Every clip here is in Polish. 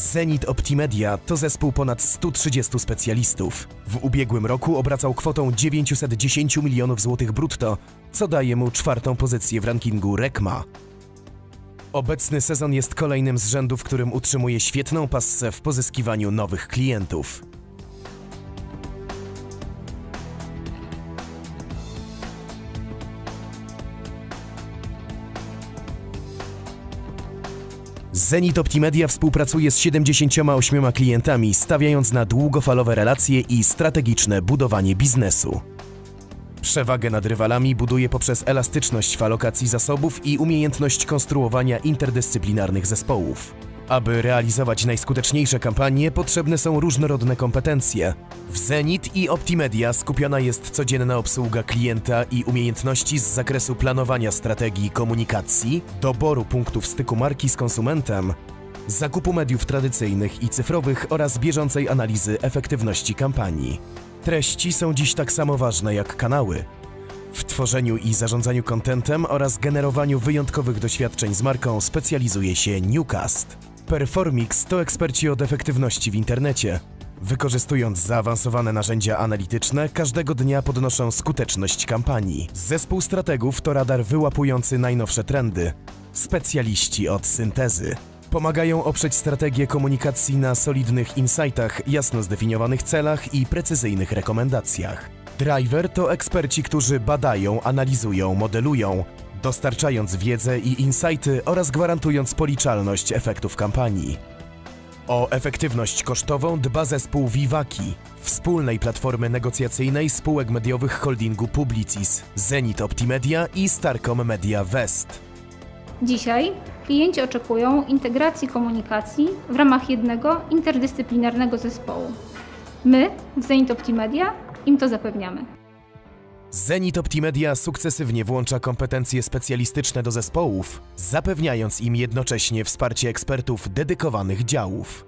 Zenit Optimedia to zespół ponad 130 specjalistów. W ubiegłym roku obracał kwotą 910 milionów złotych brutto, co daje mu czwartą pozycję w rankingu RECMA. Obecny sezon jest kolejnym z rzędu, w którym utrzymuje świetną passę w pozyskiwaniu nowych klientów. Zenit Optimedia współpracuje z 78 klientami, stawiając na długofalowe relacje i strategiczne budowanie biznesu. Przewagę nad rywalami buduje poprzez elastyczność w alokacji zasobów i umiejętność konstruowania interdyscyplinarnych zespołów. Aby realizować najskuteczniejsze kampanie, potrzebne są różnorodne kompetencje. W Zenit i Optimedia skupiona jest codzienna obsługa klienta i umiejętności z zakresu planowania strategii komunikacji, doboru punktów styku marki z konsumentem, zakupu mediów tradycyjnych i cyfrowych oraz bieżącej analizy efektywności kampanii. Treści są dziś tak samo ważne jak kanały. W tworzeniu i zarządzaniu kontentem oraz generowaniu wyjątkowych doświadczeń z marką specjalizuje się Newcast. Performix to eksperci od efektywności w internecie. Wykorzystując zaawansowane narzędzia analityczne, każdego dnia podnoszą skuteczność kampanii. Zespół strategów to radar wyłapujący najnowsze trendy. Specjaliści od syntezy. Pomagają oprzeć strategię komunikacji na solidnych insightach, jasno zdefiniowanych celach i precyzyjnych rekomendacjach. Driver to eksperci, którzy badają, analizują, modelują, dostarczając wiedzę i insighty oraz gwarantując policzalność efektów kampanii. O efektywność kosztową dba zespół Vivaki, wspólnej platformy negocjacyjnej spółek mediowych holdingu Publicis, Zenit Optimedia i Starcom Media West. Dzisiaj klienci oczekują integracji komunikacji w ramach jednego interdyscyplinarnego zespołu. My w Zenit Optimedia im to zapewniamy. Zenit Optimedia sukcesywnie włącza kompetencje specjalistyczne do zespołów, zapewniając im jednocześnie wsparcie ekspertów dedykowanych działów.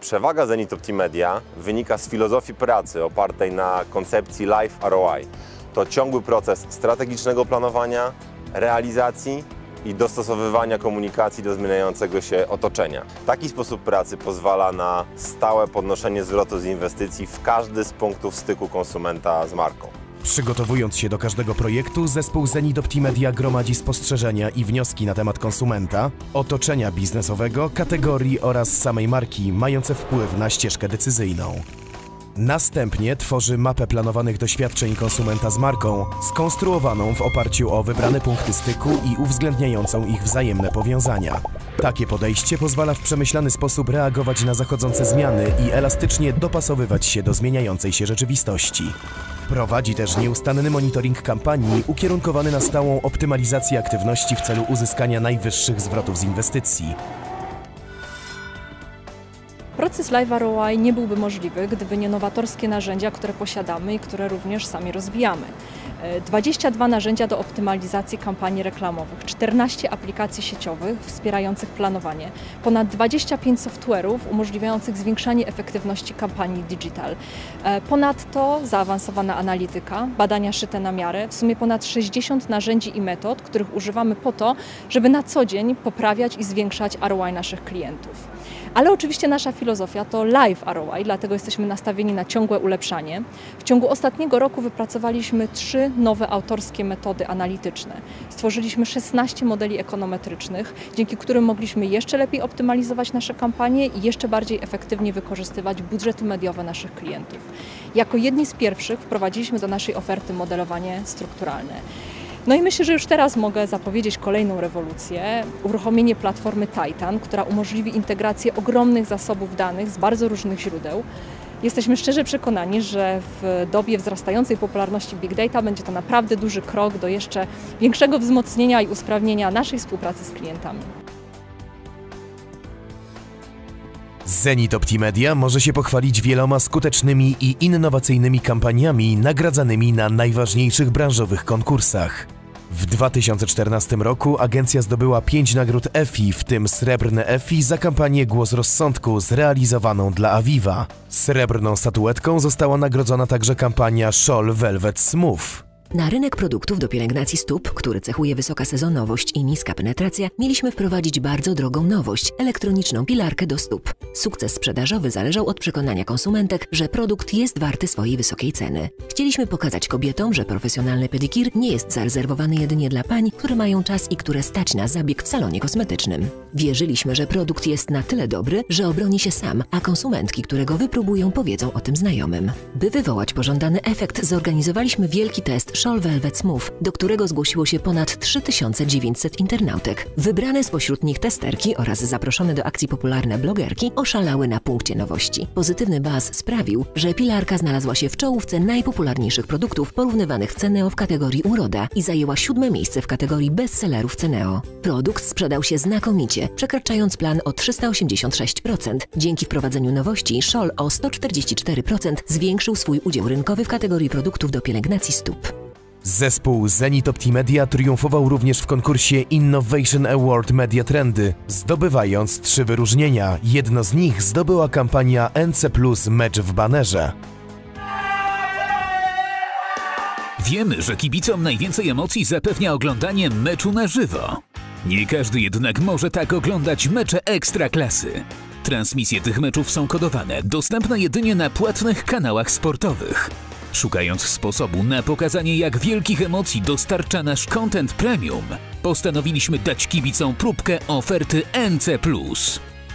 Przewaga Zenit Optimedia wynika z filozofii pracy opartej na koncepcji Life ROI. To ciągły proces strategicznego planowania, realizacji i dostosowywania komunikacji do zmieniającego się otoczenia. Taki sposób pracy pozwala na stałe podnoszenie zwrotu z inwestycji w każdy z punktów styku konsumenta z marką. Przygotowując się do każdego projektu, zespół Zenit Optimedia gromadzi spostrzeżenia i wnioski na temat konsumenta, otoczenia biznesowego, kategorii oraz samej marki, mające wpływ na ścieżkę decyzyjną. Następnie tworzy mapę planowanych doświadczeń konsumenta z marką, skonstruowaną w oparciu o wybrane punkty styku i uwzględniającą ich wzajemne powiązania. Takie podejście pozwala w przemyślany sposób reagować na zachodzące zmiany i elastycznie dopasowywać się do zmieniającej się rzeczywistości. Prowadzi też nieustanny monitoring kampanii ukierunkowany na stałą optymalizację aktywności w celu uzyskania najwyższych zwrotów z inwestycji. Proces Live ROI nie byłby możliwy, gdyby nie nowatorskie narzędzia, które posiadamy i które również sami rozwijamy. 22 narzędzia do optymalizacji kampanii reklamowych, 14 aplikacji sieciowych wspierających planowanie, ponad 25 software'ów umożliwiających zwiększanie efektywności kampanii digital. Ponadto zaawansowana analityka, badania szyte na miarę, w sumie ponad 60 narzędzi i metod, których używamy po to, żeby na co dzień poprawiać i zwiększać ROI naszych klientów. Ale oczywiście nasza filozofia to live ROI, dlatego jesteśmy nastawieni na ciągłe ulepszanie. W ciągu ostatniego roku wypracowaliśmy trzy nowe autorskie metody analityczne. Stworzyliśmy 16 modeli ekonometrycznych, dzięki którym mogliśmy jeszcze lepiej optymalizować nasze kampanie i jeszcze bardziej efektywnie wykorzystywać budżety mediowe naszych klientów. Jako jedni z pierwszych wprowadziliśmy do naszej oferty modelowanie strukturalne. No i myślę, że już teraz mogę zapowiedzieć kolejną rewolucję uruchomienie platformy Titan, która umożliwi integrację ogromnych zasobów danych z bardzo różnych źródeł. Jesteśmy szczerze przekonani, że w dobie wzrastającej popularności big data będzie to naprawdę duży krok do jeszcze większego wzmocnienia i usprawnienia naszej współpracy z klientami. Zenit Optimedia może się pochwalić wieloma skutecznymi i innowacyjnymi kampaniami nagradzanymi na najważniejszych branżowych konkursach. W 2014 roku agencja zdobyła 5 nagród EFI, w tym srebrne EFI za kampanię Głos Rozsądku zrealizowaną dla Aviva. Srebrną statuetką została nagrodzona także kampania Shoal Velvet Smooth. Na rynek produktów do pielęgnacji stóp, który cechuje wysoka sezonowość i niska penetracja, mieliśmy wprowadzić bardzo drogą nowość elektroniczną pilarkę do stóp. Sukces sprzedażowy zależał od przekonania konsumentek, że produkt jest warty swojej wysokiej ceny. Chcieliśmy pokazać kobietom, że profesjonalny pedikir nie jest zarezerwowany jedynie dla pań, które mają czas i które stać na zabieg w salonie kosmetycznym. Wierzyliśmy, że produkt jest na tyle dobry, że obroni się sam, a konsumentki, które go wypróbują, powiedzą o tym znajomym. By wywołać pożądany efekt, zorganizowaliśmy wielki test Velvet Smooth, do którego zgłosiło się ponad 3900 internautek. Wybrane spośród nich testerki oraz zaproszone do akcji popularne blogerki oszalały na punkcie nowości. Pozytywny baz sprawił, że pilarka znalazła się w czołówce najpopularniejszych produktów porównywanych w Ceneo w kategorii uroda i zajęła siódme miejsce w kategorii bestsellerów Ceneo. Produkt sprzedał się znakomicie, przekraczając plan o 386%. Dzięki wprowadzeniu nowości Scholl o 144% zwiększył swój udział rynkowy w kategorii produktów do pielęgnacji stóp. Zespół Zenit Optimedia triumfował również w konkursie Innovation Award Media Trendy, zdobywając trzy wyróżnienia. Jedno z nich zdobyła kampania NC Plus Mecz w banerze. Wiemy, że kibicom najwięcej emocji zapewnia oglądanie meczu na żywo. Nie każdy jednak może tak oglądać mecze ekstraklasy. Transmisje tych meczów są kodowane, dostępne jedynie na płatnych kanałach sportowych. Szukając sposobu na pokazanie jak wielkich emocji dostarcza nasz content premium, postanowiliśmy dać kibicom próbkę oferty NC+.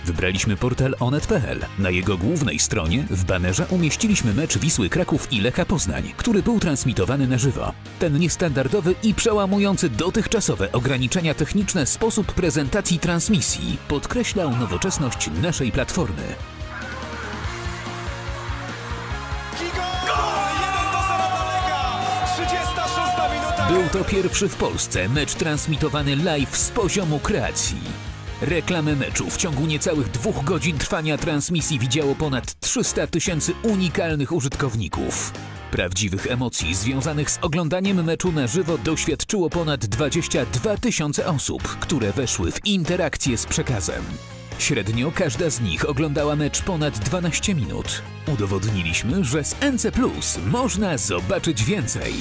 Wybraliśmy portal onet.pl. Na jego głównej stronie w banerze umieściliśmy mecz Wisły Kraków i Lecha Poznań, który był transmitowany na żywo. Ten niestandardowy i przełamujący dotychczasowe ograniczenia techniczne sposób prezentacji transmisji podkreślał nowoczesność naszej platformy. Był to pierwszy w Polsce mecz transmitowany live z poziomu kreacji. Reklamę meczu w ciągu niecałych dwóch godzin trwania transmisji widziało ponad 300 tysięcy unikalnych użytkowników. Prawdziwych emocji związanych z oglądaniem meczu na żywo doświadczyło ponad 22 tysiące osób, które weszły w interakcję z przekazem. Średnio każda z nich oglądała mecz ponad 12 minut. Udowodniliśmy, że z NC Plus można zobaczyć więcej.